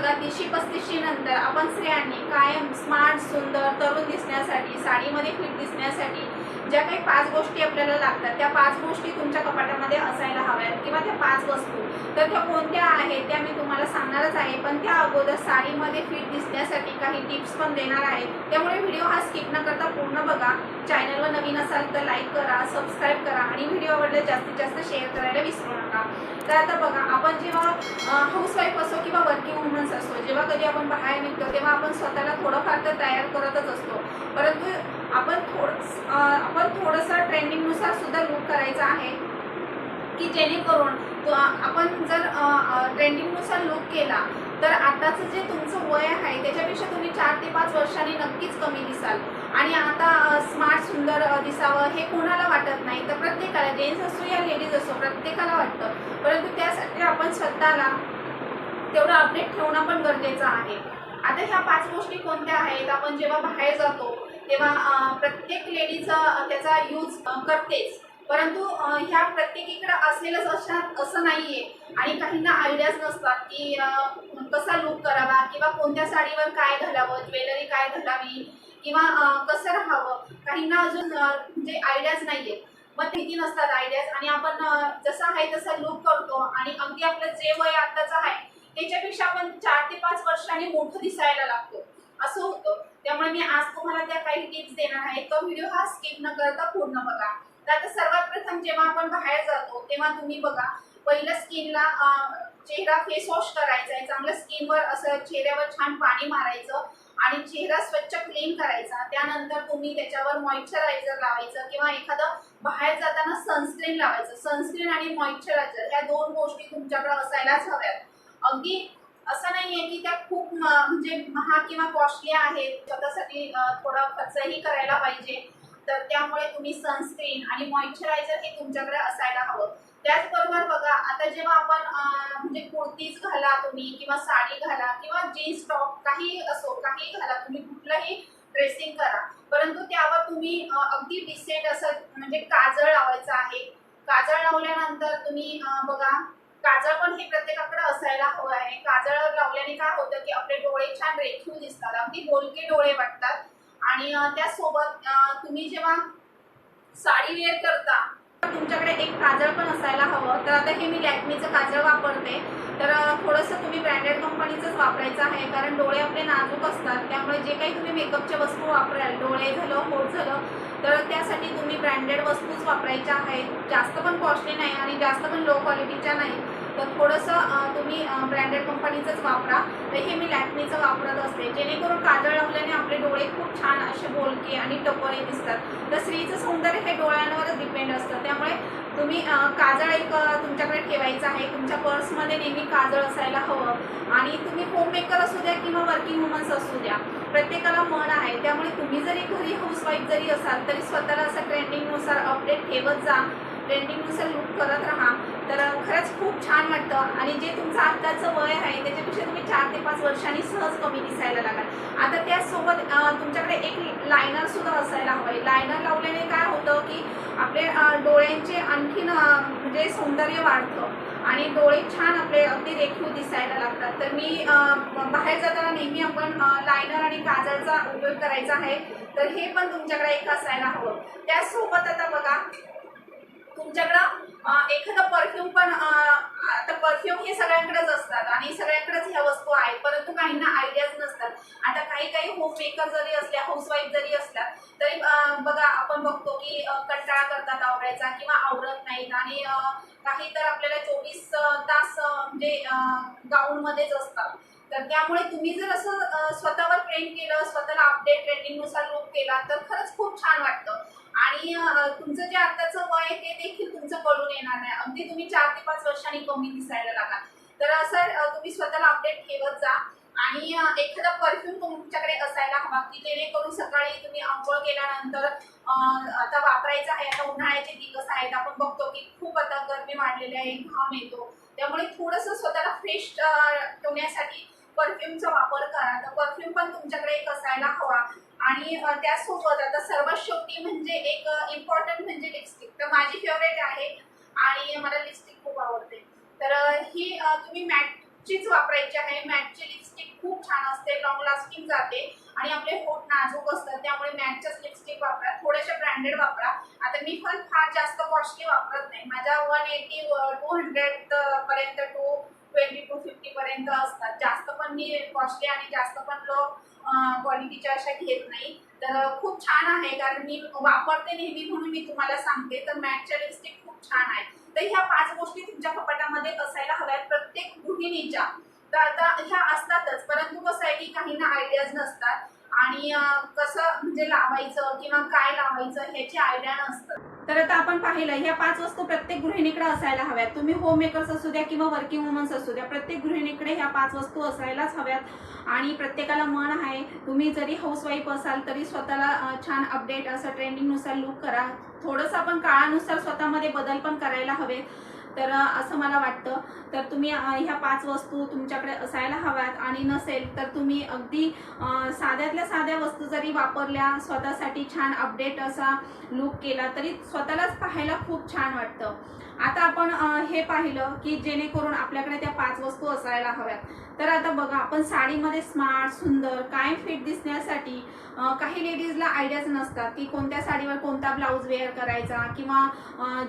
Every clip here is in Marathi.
बघा तीसशे पस्तीसशे नंतर आपण स्त्रियांनी कायम स्मार्ट सुंदर तरुण दिसण्यासाठी साडीमध्ये फिट दिसण्यासाठी ज्या काही पाच गोष्टी आपल्याला लागतात त्या पाच गोष्टी तुमच्या कपाटामध्ये असायला हव्यात किंवा त्या पाच वस्तू. तर त्या कोणत्या आहेत त्या मी तुम्हाला सांगणारच आहे. पण त्या अगोदर साडीमध्ये फिट दिसण्यासाठी काही टिप्स पण देणार आहे. त्यामुळे व्हिडिओ हा स्किप न करता पूर्ण बघा. चॅनलवर नवीन असाल तर लाईक करा सबस्क्राईब करा आणि व्हिडिओ आवडले जास्तीत जास्त शेअर करायला विसरू नका. तर आता बघा आपण जेव्हा हाऊसवाईफ असो किंवा वर्किंग वुमन्स असतो जेव्हा कधी आपण बाहेर निघतो तेव्हा आपण स्वतःला थोडंफार तर तयार करतच असतो. परंतु आपण थोडं आपण थोडंसं ट्रेंडिंगनुसार सुद्धा लुक करायचं आहे की जेणेकरून तो आपण जर ट्रेंडिंगनुसार लूक केला तर आताचं जे तुमचं वय आहे त्याच्यापेक्षा तुम्ही चार ते पाच वर्षांनी नक्कीच कमी दिसाल. आणि आता स्मार्ट सुंदर दिसावं हे कोणाला वाटत नाही? तर प्रत्येकाला जेंट्स असो या लेडीज असो प्रत्येकाला वाटतं. परंतु त्यासाठी आपण स्वतःला तेवढं अपडेट ठेवणं पण गरजेचं आहे. आता ह्या पाच गोष्टी कोणत्या आहेत? आपण जेव्हा बाहेर जातो तेव्हा प्रत्येक लेडीचा त्याचा यूज करतेच. परंतु ह्या प्रत्येकीकडे असलेलंच असं नाही आहे आणि काहींना आयडियाज नसतात की कसा लुक करावा किंवा कोणत्या साडीवर काय घालावं ज्वेलरी काय घालावी किंवा कसं राहावं. काहींना अजून अ, म्हणजे आयडियाज आहेत मग भीती नसतात आयडियाज आणि आपण जसा जसं आहे तसा लुक करतो. आणि अगदी आपलं जे वय आत्ताचं आहे त्याच्यापेक्षा आपण चार ते पाच वर्षांनी मोठं दिसायला लागतो. असं होतं. त्यामुळे मी आज तुम्हाला त्या काही टिप्स देणार आहे. तो व्हिडिओ हा स्किप न करता पूर्ण बघा. तर आता सर्वात प्रथम जेव्हा आपण बाहेर जातो तेव्हा तुम्ही बघा पहिलं स्किनला चेहरा फेस वॉश करायचा आहे. चांगलं स्किनवर असं चेहऱ्यावर छान पाणी मारायचं आणि चेहरा स्वच्छ क्लीन करायचा. त्यानंतर तुम्ही त्याच्यावर मॉइश्चरायझर लावायचं किंवा एखादं बाहेर जाताना सनस्क्रीन लावायचं. सनस्क्रीन आणि मॉइश्चरायझर ह्या दोन गोष्टी तुमच्याकडे असायलाच हव्यात. अगदी असं नाहीये की त्या खूप म्हणजे महाग किंवा कॉस्टली आहेत. स्वतःसाठी थोडा खर्चही करायला पाहिजे. तर त्यामुळे तुम्ही सनस्क्रीन आणि मॉइश्चरायझर हे तुमच्याकडे असायला हवं. त्याचबरोबर बघा आता जेव्हा आपण म्हणजे कुर्तीज घाला तुम्ही किंवा साडी घाला किंवा जीन्स टॉप काही असो काही घाला तुम्ही कुठलंही ड्रेसिंग करा. परंतु त्यावर तुम्ही अगदी डिसेंट असं म्हणजे काजळ लावायचं आहे. काजळ लावल्यानंतर तुम्ही बघा काजळ पण हे प्रत्येकाकडे असायला हवं आहे. काजळ लावल्याने काय होतं की आपले डोळे छान रेखीव दिसतात. अगदी बोलके डोळे वाटतात. आणि त्यासोबत तुम्ही जेव्हा साडी वेअर करता तुमच्याकडे एक काजळ पण असायला हवं. तर आता हे मी लॅक्मीचं काजळ वापरते. तर थोडंसं तुम्ही ब्रँडेड कंपनीचंच वापरायचं आहे. कारण डोळे आपले नाजूक असतात. त्यामुळे जे काही तुम्ही मेकअपच्या वस्तू वापराल डोळे झालं होट झालं तुम्ही ब्रँडेड वस्तूच वापरायच्या आहेत. जास्त पण कॉस्टली नाही आणि जास्त पण लो क्वालिटीच्या नाही. तर थोडंसं तुम्ही ब्रँडेड कंपनीचंच वापरा. तर हे मी लॅक्मीचं वापरत असते. जेणेकरून काजळ लावल्याने आपले डोळे खूप छान असे बोलके आणि टपोरे दिसतात. तर स्त्रीचं सौंदर्य हे डोळ्यांवरच डिपेंड असतं. त्यामुळे तुम्ही काजळ एक तुमच्याकडे ठेवायचं आहे. तुमच्या पर्समध्ये नेहमी काजळ असायला हवं. आणि तुम्ही होममेकर असू द्या किंवा वर्किंग वुमन्स असू द्या प्रत्येकाला मन आहे. त्यामुळे तुम्ही जरी घरी हाऊसवाईफ जरी असाल तरी स्वतःला असं ट्रेंडिंगनुसार अपडेट ठेवत जा. ट्रेंडिंगनुसार लुक करत राहा. तर खरंच खूप छान वाटतं. आणि जे तुमचं आत्ताचं वय आहे त्याच्यापेक्षा तुम्ही चार ते पाच वर्षांनी सहज कमी दिसायला लागाल आता त्यासोबत तुमच्याकडे एक लायनर सुद्धा असायला हवं आहे लायनर लावल्याने काय होतं की आपले डोळ्यांचे आणखीन म्हणजे सौंदर्य वाढतं. आणि डोळे छान आपले अगदी रेखीव दिसायला लागतात. तर मी बाहेर जाताना नेहमी आपण लायनर आणि काजळचा उपयोग करायचा आहे. तर हे पण तुमच्याकडे एक असायला हवं. त्यासोबत आता बघा तुमच्याकडं अं, एखादं परफ्यूम पण आता परफ्यूम हे सगळ्यांकडेच असतात आणि सगळ्यांकडेच ह्या वस्तू आहेत. परंतु काहींना आयडियाज नसतात. आता काही काही होम मेकर जरी असल्या हाऊसवाईफ जरी असल्या तरी बघा आपण बघतो की कंटाळा करतात आवडायचा किंवा आवडत नाहीत. आणि काही तर आपल्याला चोवीस तास म्हणजे गाऊनमध्येच असतात. तर त्यामुळे तुम्ही जर असं स्वतःवर ट्रेन केलं स्वतःला अपडेट ट्रेंडिंगनुसार लुक केला तर खरंच खूप छान वाटतं. आणि तुमचं जे आत्ताचं वय आहे ते देखील तुमचं कळून येणार नाही अगदी तुम्ही चार ते पाच वर्षांनी कमी दिसायला लागाल तर असं तुम्ही स्वतःला अपडेट ठेवत जा आणि एखादा परफ्यूम तुमच्याकडे असायला हवा की जेणेकरून सकाळी तुम्ही आंघोळ केल्यानंतर आता वापरायचं आहे आता उन्हाळ्याचे दिवस आहेत आपण बघतो की खूप आता गरमी वाढलेली आहे घाम येतो. त्यामुळे थोडंसं स्वतःला फ्रेश ठेवण्यासाठी परफ्यूमचा वापर करा. तर परफ्यूम पण तुमच्याकडे एक असायला हवा. आणि त्यासोबत आता सर्वात शेवटी म्हणजे एक इम्पॉर्टंट म्हणजे लिपस्टिक तर माझी फेवरेट आहे आणि मला लिपस्टिक खूप आवडते. तर ही तुम्ही मॅटचीच वापरायची आहे. मॅटची लिपस्टिक खूप छान असते लॉंग लास्टिंग जाते आणि आपले होट नाजूक असतात त्यामुळे मॅटच्याच लिपस्टिक वापरा. थोड्याशा ब्रँडेड वापरा. आता मी पण फार जास्त कॉस्टली वापरत नाही. माझ्या वन एटी टू हंड्रेड पर्यंत टू ट्वेंटी टू फिफ्टी पर्यंत असतात. जास्त पण मी कॉस्टली क्वालिटीच्या अशा घेत नाही. तर खूप छान आहे कारण मी वापरते नेहमी म्हणून मी तुम्हाला सांगते. तर मॅटच्या लिपस्टिक खूप छान आहे. तर ह्या पाच गोष्टी तुमच्या कपाटामध्ये असायला हव्यात. प्रत्येक गृहिणीच्या. तर आता ह्या असतातच. परंतु कसं आहे की काहींना आयडियाज नसतात. आणि कसं म्हणजे लावायचं किंवा काय लावायचं ह्याची आयडिया नसतं. तर आता आपण पाहिलं ह्या पाच वस्तू प्रत्येक गृहिणीकडे असायला हव्यात. तुम्ही होम मेकर्स असू द्या किंवा वर्किंग वुमन्स असू द्या प्रत्येक गृहिणीकडे ह्या पाच वस्तू असायलाच हव्यात. आणि प्रत्येकाला मन आहे तुम्ही जरी हाऊसवाईफ असाल तरी स्वतःला छान अपडेट असं ट्रेंडिंगनुसार लुक करा. थोडंसं आपण काळानुसार स्वतःमध्ये बदल पण करायला हवे तर असं मला वाटतं. तर तुम्ही ह्या पाच वस्तू तुमच्याकडे असायला हव्यात आणि नसेल तर तुम्ही अगदी साध्यातल्या साध्या वस्तू जरी वापरल्या स्वतःसाठी छान अपडेट असा लुक केला तरी स्वतःलाच पाहायला खूप छान वाटतं. आता आपण हे पाहिलं की जेणेकरून आपल्याकडे त्या पाच वस्तू असायला हव्यात. तर आता बघा आपण साडीमध्ये स्मार्ट सुंदर कायम फिट दिसण्यासाठी काही लेडीजला आयडियाज नसतात की कोणत्या साडीवर कोणता ब्लाऊज वेअर करायचा किंवा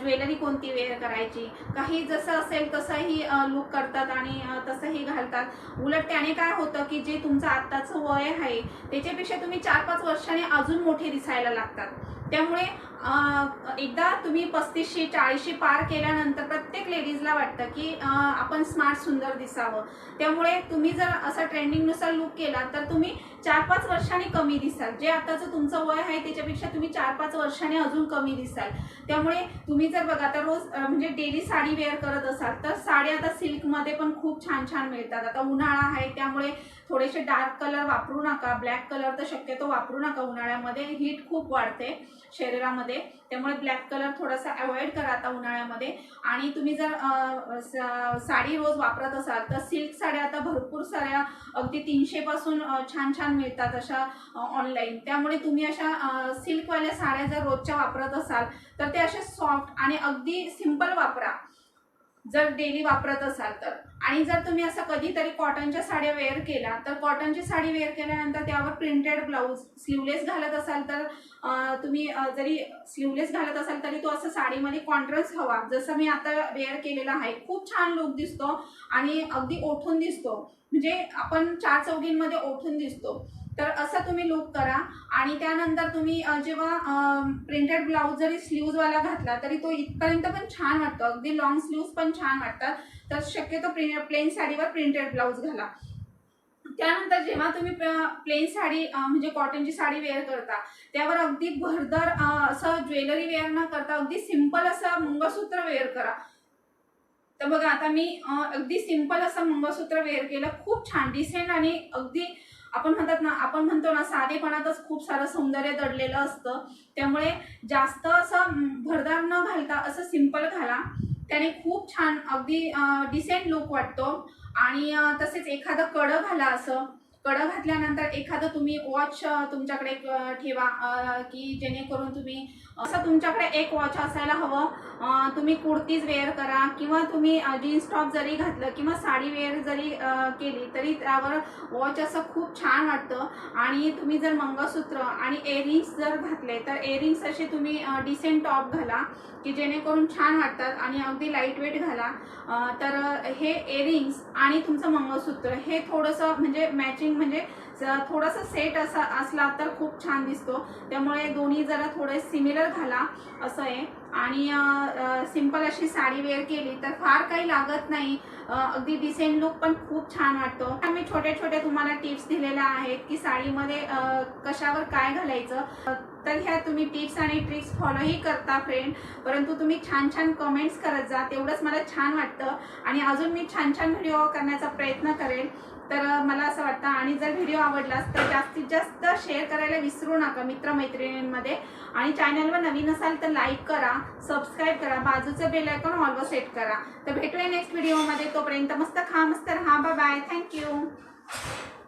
ज्वेलरी कोणती वेअर करायची. काही जसं असेल तसंही लुक करतात आणि तसंही घालतात. उलट त्याने काय होतं की जे तुमचं आत्ताचं वय आहे त्याच्यापेक्षा तुम्ही चार पाच वर्षाने अजून मोठे दिसायला लागतात. त्यामुळे एकदा तुम्ही पस्तीसशे चाळीसशे पार केल्यानंतर प्रत्येक लेडीजला वाटतं की आपण स्मार्ट सुंदर दिसावं. त्यामुळे तुम्ही जर असं ट्रेंडिंगनुसार लुक केला तर तुम्ही चार पाच वर्षांनी कमी दिसाल. जे आताचं तुमचं वय आहे त्याच्यापेक्षा तुम्ही चार पाच वर्षांनी अजून कमी दिसाल. त्यामुळे तुम्ही जर बघा आता रोज म्हणजे डेली साडी वेअर करत असाल तर साडी आता सिल्कमध्ये पण खूप छान छान मिळतात. आता उन्हाळा आहे त्यामुळे थोडेसे डार्क कलर वापरू नका. ब्लॅक कलर तर शक्यतो वापरू नका. उन्हाळ्यामध्ये हीट खूप वाढते शरीरामध्ये. त्यामुळे ब्लॅक कलर थोडासा अवॉइड करा आता उन्हाळ्यामध्ये. आणि तुम्ही जर साडी रोज वापरत असाल तर सिल्क साड्या आता भरपूर साऱ्या अगदी तीनशे पासून छान छान मिळतात अशा ऑनलाईन त्यामुळे तुम्ही अशा सिल्कवाल्या साड्या जर रोजच्या वापरत असाल तर ते अशा सॉफ्ट आणि अगदी सिंपल वापरा. जर डेली वापरत असाल तर. आणि जर तुम्ही असं कधीतरी कॉटनच्या साड्या वेअर केल्या तर कॉटनची साडी वेअर केल्यानंतर त्यावर प्रिंटेड ब्लाऊज स्लीवलेस घालत असाल तर तुम्ही जरी स्लीवलेस घालत असाल तरी तो असं साडीमध्ये कॉन्ट्रास्ट हवा. जसं मी आता वेअर केलेला आहे खूप छान लुक दिसतो आणि अगदी ओठून दिसतो. म्हणजे आपण चार चौघींमध्ये ओठून दिसतो. तर असं तुम्ही लूप करा. आणि त्यानंतर तुम्ही जेव्हा प्रिंटेड ब्लाऊज जरी स्लीव्जवाला घातला तरी तो इथपर्यंत पण छान वाटतो. अगदी लॉंग स्लीव्ज पण छान वाटतात. तर शक्यतो प्लेन साडीवर प्रिंटेड ब्लाऊज घाला. त्यानंतर जेव्हा तुम्ही प्लेन साडी म्हणजे कॉटनची साडी वेअर करता त्यावर अगदी भरदार असं ज्वेलरी वेअर न करता अगदी सिंपल असं मंगळसूत्र वेअर करा. तर बघा आता मी अगदी सिंपल असं मंगळसूत्र वेअर केलं. खूप छान डिसेंट आणि अगदी आपण म्हणतात ना आपण म्हणतो ना साधेपणातच खूप सारं सौंदर्य दडलेलं असतं. त्यामुळे जास्त असं भरदार न घालता असं सिंपल घाला. त्याने खूप छान अगदी डिसेंट लुक वाटतो. आणि तसेच एखादं कडं घाला असं. कडं घातल्यानंतर एखादं तुम्ही वॉच तुमच्याकडे ठेवा की जेणेकरून तुम्ही असं तुमच्याकडे एक वॉच असायला हवं. तुम्ही कुर्तीज वेअर करा किंवा तुम्ही जीन्स टॉप जरी घातलं किंवा साडी वेअर जरी केली तरी त्यावर वॉच असं खूप छान वाटतं. आणि तुम्ही जर मंगळसूत्र आणि एअरिंग्स जर घातले तर एअरिंग्स असे तुम्ही डिसेंट टॉप घाला की जेणेकरून छान वाटतात आणि अगदी लाइट वेट घाला तर हे एअरिंग्स आणि तुमचं मंगळसूत्र हे थोडंसं म्हणजे मॅचिंग म्हणजे थोडासा सेट असा असला तर खूप छान दिसतो. त्यामुळे दोन्ही जरा थोडे सिमिलर घाला असं आहे. आणि सिंपल अशी साडी वेअर केली तर फार काही लागत नाही. अगदी डिसेंट लुक पण खूप छान वाटतो. आम्ही छोटे छोटे तुम्हाला टिप्स दिलेल्या आहेत की साडीमध्ये कशावर काय घालायचं. तर ह्या तुम्ही टिप्स आणि ट्रिक्स फॉलोही करता फ्रेंड परंतु तुम्ही छान छान कमेंट्स करत जा तेवढंच मला छान वाटतं. आणि अजून मी छान छान व्हिडिओ करण्याचा प्रयत्न करेन. तर मला असं वाटतं आणि जर व्हिडिओ आवडलास तर जास्तीत जास्त शेअर करायला विसरू नका मित्रमैत्रिणींमध्ये. आणि चॅनलवर नवीन असाल तर लाईक करा सबस्क्राईब करा बाजूचं बेल आयकॉन ऑलवर सेट करा. तर भेटूया नेक्स्ट व्हिडिओमध्ये तोपर्यंत मस्त खा मस्त राहा. Bye bye thank you